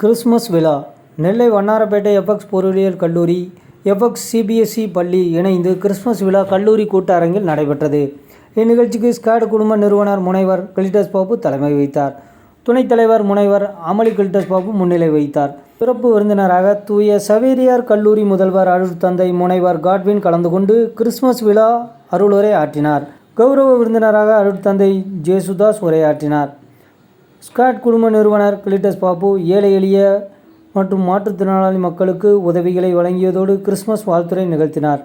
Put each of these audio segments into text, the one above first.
Christmas விழா. நெல்லை Vannarapettai FX பொருளியல் கல்லூரி எஃப்எக்ஸ் சிபிஎஸ்இ பள்ளி இணைந்து கிறிஸ்மஸ் விழா கல்லூரி கூட்டரங்கில் நடைபெற்றது. இந்நிகழ்ச்சிக்கு ஸ்காட் குடும்ப நிறுவனர் முனைவர் கிளிட்டஸ் பாபு தலைமை வைத்தார் துணைத் தலைவர் முனைவர் அமளி கிளிட்டஸ் பாபு முன்னிலை வைத்தார் சிறப்பு விருந்தினராக தூய சவேரியார் கல்லூரி முதல்வர் அருள் தந்தை முனைவர் காட்வின் கலந்து கொண்டு கிறிஸ்மஸ் விழா அருளுரை ஆற்றினார். கௌரவ விருந்தினராக அருட்தந்தை ஜேசுதாஸ் உரையாற்றினார். ஸ்காட் குடும்ப நிறுவனர் கிளிட்டஸ் பாபு ஏழை எளிய மற்றும் மாற்றுத்திறனாளி மக்களுக்கு உதவிகளை வழங்கியதோடு கிறிஸ்மஸ் வாழ்த்துரை நிகழ்த்தினார்.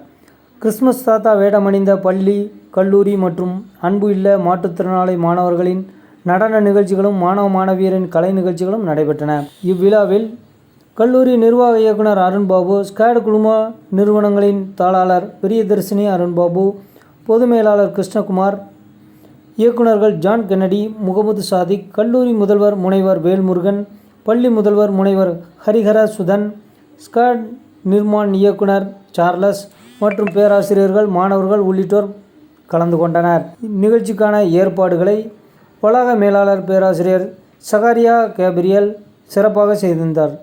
கிறிஸ்மஸ் தாத்தா வேடமணிந்த பள்ளி கல்லூரி மற்றும் அன்பு இல்ல மாற்றுத்திறனாளி மாணவர்களின் நடன நிகழ்ச்சிகளும் மாணவ மாணவியரின் கலை நிகழ்ச்சிகளும் நடைபெற்றன. இவ்விழாவில் கல்லூரி நிர்வாக இயக்குனர் அருண்பாபு ஸ்காட் குழும நிறுவனங்களின் தாளாளர் பிரியதர்சினி அருண்பாபு பொது மேலாளர் கிருஷ்ணகுமார் இயக்குநர்கள் ஜான் கென்னடி முகமது சாதிக் கல்லூரி முதல்வர் முனைவர் வேல்முருகன் பள்ளி முதல்வர் முனைவர் ஹரிஹர சுதன் ஸ்காட் நிர்மான் இயக்குனர் சார்லஸ் மற்றும் பேராசிரியர்கள் மாணவர்கள் உள்ளிட்டோர் கலந்து கொண்டனர். இந்நிகழ்ச்சிக்கான ஏற்பாடுகளை வளாக மேலாளர் பேராசிரியர் சகாரியா கேப்ரியல் சிறப்பாக செய்திருந்தார்.